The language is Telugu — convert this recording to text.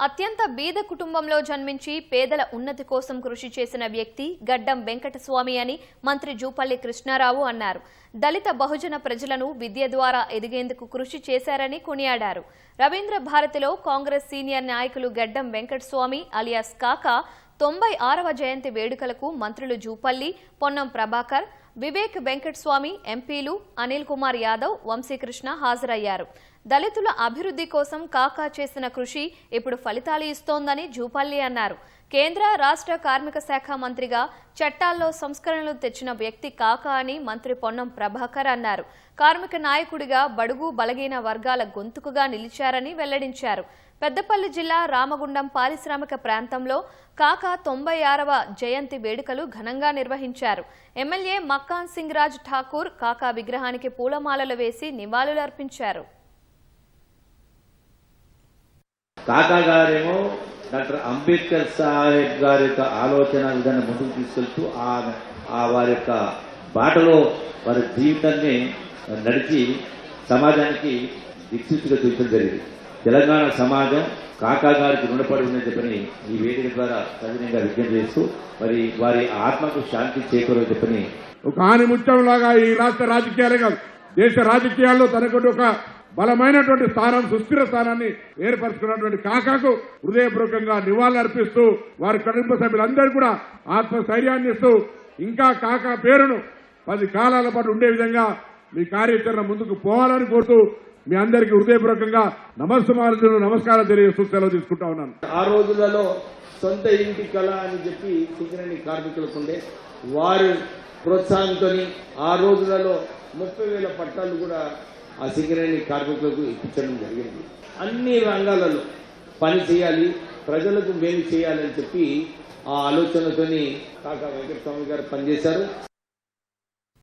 అత్యంత బీద కుటుంబంలో జన్మించి పేదల ఉన్నతి కోసం కృషి చేసిన వ్యక్తి గడ్డం వెంకటస్వామి అని మంత్రి జూపల్లి కృష్ణారావు అన్నారు. దళిత బహుజన ప్రజలను విద్య ద్వారా ఎదిగేందుకు కృషి చేశారని కొనియాడారు. రవీంద్ర భారతిలో కాంగ్రెస్ సీనియర్ నాయకులు గడ్డం వెంకటస్వామి అలియాస్ కాకా తొంభై ఆరవ జయంతి వేడుకలకు మంత్రులు జూపల్లి పొన్నం ప్రభాకర్ వివేక్ వెంకటస్వామి ఎంపీలు అనిల్ కుమార్ యాదవ్ వంశీకృష్ణ హాజరయ్యారు. దళితుల అభివృద్ధి కోసం కాకా చేసిన కృషి ఇప్పుడు ఫలితాలు ఇస్తోందని జూపల్లి అన్నారు. కేంద్ర రాష్ట్ర కార్మిక శాఖ మంత్రిగా చట్టాల్లో సంస్కరణలు తెచ్చిన వ్యక్తి కాకా అని మంత్రి పొన్నం ప్రభాకర్ అన్నారు. కార్మిక నాయకుడిగా బడుగు బలగైన వర్గాల గొంతుకుగా నిలిచారని వెల్లడించారు. పెద్దపల్లి జిల్లా రామగుండం పారిశ్రామిక ప్రాంతంలో కాకా తొంభై ఆరవ జయంతి వేడుకలు ఘనంగా నిర్వహించారు. ఎమ్మెల్యే మక్కాన్ సింగ్ రాజ్ ఠాకూర్ కాకా విగ్రహానికి పూలమాలలు వేసి నివాళులర్పించారు. కాకా గారేమో డాక్టర్ అంబేద్కర్ సాహెబ్ గారి యొక్క ఆలోచన విధానం ముందుకు తీసుకెళ్తూ ఆ ఆ వారి యొక్క బాటలో వారి జీవితాన్ని నడిచి సమాజానికి దిక్సూచిగా చూపించడం జరిగింది. తెలంగాణ సమాజం కాకా గారికి రుణపడి ఉందని చెప్పని ఈ వేదిక ద్వారా సవినయంగా విజ్ఞప్తి చేస్తూ మరి వారి ఆత్మకు శాంతి చేకూరని చెప్పని ఒక ఆనిముత్యంలాగా ఈ రాష్ట్ర రాజకీయాలే కాదు దేశ రాజకీయాల్లో తనకు ఒక బలమైనటువంటి స్థానం సుస్థిర స్థానాన్ని ఏర్పరచుకున్నటువంటి కాకాకు హృదయపూర్వకంగా నివాళులర్పిస్తూ వారి కుటుంబ సభ్యులందరూ కూడా ఆత్మస్థైర్యాన్ని ఇస్తూ ఇంకా కాకా పేరును పది కాలాల పాటు ఉండే విధంగా మీ కార్యాచరణ ముందుకు పోవాలని కోరుతూ మీ అందరికీ హృదయపూర్వకంగా నమస్కారాలు నమస్కారం తెలియజేస్తూ సెలవు తీసుకుంటా ఉన్నాను. ఆ రోజులలో సొంత ఇంటి కళ అని చెప్పి సింగరేణి కార్మికులకు ఉండే వారి ప్రోత్సాహంతో ఆ రోజులలో ముప్పై వేల పట్టాలు కూడా ఆ సింగరేణి కార్మికులకు ఇప్పించడం జరిగింది. అన్ని రంగాలలో పని చేయాలి ప్రజలకు మేలు చేయాలని చెప్పి ఆ ఆలోచనతోని కాకా వెంకటస్వామి గారు పనిచేశారు.